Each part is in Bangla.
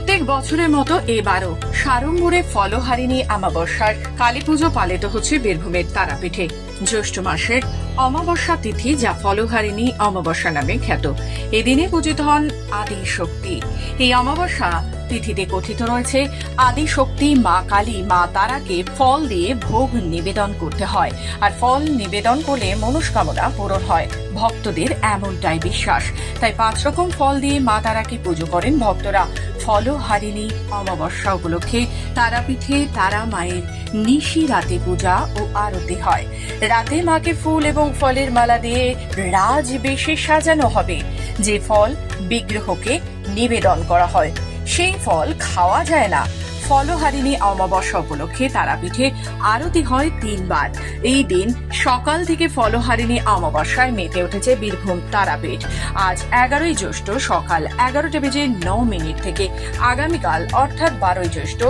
প্রত্যেক বছরের মতো এবারও সাড়ম্বরে ফলহারিণী আমাবস্যার কালী পুজো পালিত হচ্ছে বীরভূমের তারাপীঠে। জ্যৈষ্ঠ মাসের অমাবস্যা তিথি যা ফলহারিণী অমাবস্যা নামে খ্যাত। এদিনে পূজিত হন আদি শক্তি এই অমাবস্যা তিথিতে কথিত রয়েছে আদি শক্তি মা কালী মা তারাকে ফল দিয়ে ভোগ নিবেদন করতে হয়। আর ফল নিবেদন করলে মনস্কামনা পূরণ হয়। ভক্তদের এমনটাই বিশ্বাস। তাই পাঁচ রকম ফল দিয়ে মা তারাকে পুজো করেন ভক্তরা। ফলহারিণী অমাবস্যা উপলক্ষে। তারাপীঠে তারা মায়ের নিশি রাতে পূজা ও আরতি হয়। রাতে মাকে ফুল এবং ফলের মালা দিয়ে রাজ বেশে সাজানো হবে। যে ফল বিগ্রহকে নিবেদন করা হয়, সেই ফল খাওয়া যায় না। ফলহারিণী অমাবস্যা উপলক্ষে তারাপীঠে আরতি হয় তিনবার। এই দিন সকাল থেকে ফলহারিণী অমাবস্যায় মেতে উঠেছে বীরভূম তারাপীঠ। আজ এগারোই জ্যৈষ্ঠ সকাল এগারোটা বেজে ন মিনিট থেকে আগামীকাল অর্থাৎ বারোই জ্যৈষ্ঠ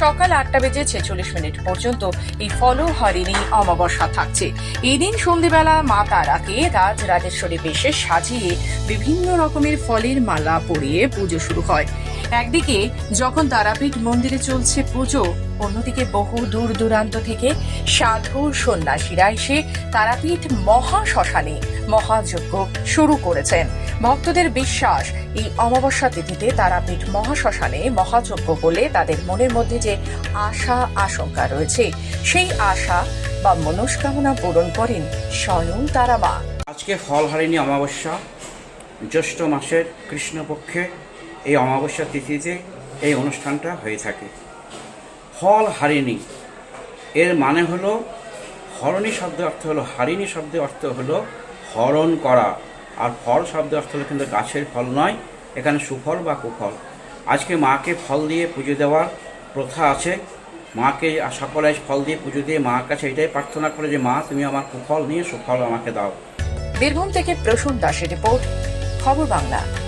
সকাল আটটা বেজে ছেচল্লিশ মিনিট পর্যন্ত এই ফলহারিণী অমাবস্যা থাকছে। এই দিন সন্ধেবেলা মা তারাকে রাজ রাজেশ্বরী বেশে সাজিয়ে বিভিন্ন রকমের ফলের মালা পরিয়ে পুজো শুরু হয়। একদিকে যখন তারাপীঠ মন্দিরে চলছে পুজো। অন্যদিকে বহু দূর দূরান্ত থেকে সাধু সন্ন্যাসীরা এসে তারাপীঠ মহা শ্মশানে মহাযজ্ঞ শুরু করেছেন। ভক্তদের বিশ্বাস, এই অমাবস্যা তিথিতে তারাপীঠ মহাশ্মশানে মহাযজ্ঞ বলে তাদের মনের মধ্যে যে আশা, আশঙ্কা রয়েছে, সেই আশা বা মনস্কামনা পূরণ করেন স্বয়ং তারা মা। আজকে ফলহারিণী অমাবস্যা, জ্যৈষ্ঠ মাসের কৃষ্ণপক্ষে এই অমাবস্যা তিথিতে এই অনুষ্ঠানটা হয়ে থাকে। ফল হারিণী। এর মানে হলো, হরণী শব্দের অর্থ হলো, হারিণী শব্দের অর্থ হলো হরণ করা। আর ফল শব্দের অর্থ হলো কিন্তু গাছের ফল নয়, এখানে সুফল বা কুফল। আজকে মাকে ফল দিয়ে পুজো দেওয়ার প্রথা আছে। মাকে সকলে ফল দিয়ে পুজো দিয়ে মার কাছে এটাই প্রার্থনা করে যে, মা, তুমি আমার কুফল নিয়ে সুফল আমাকে দাও। বীরভূম থেকে প্রসূন দাসের রিপোর্ট, খবর বাংলা।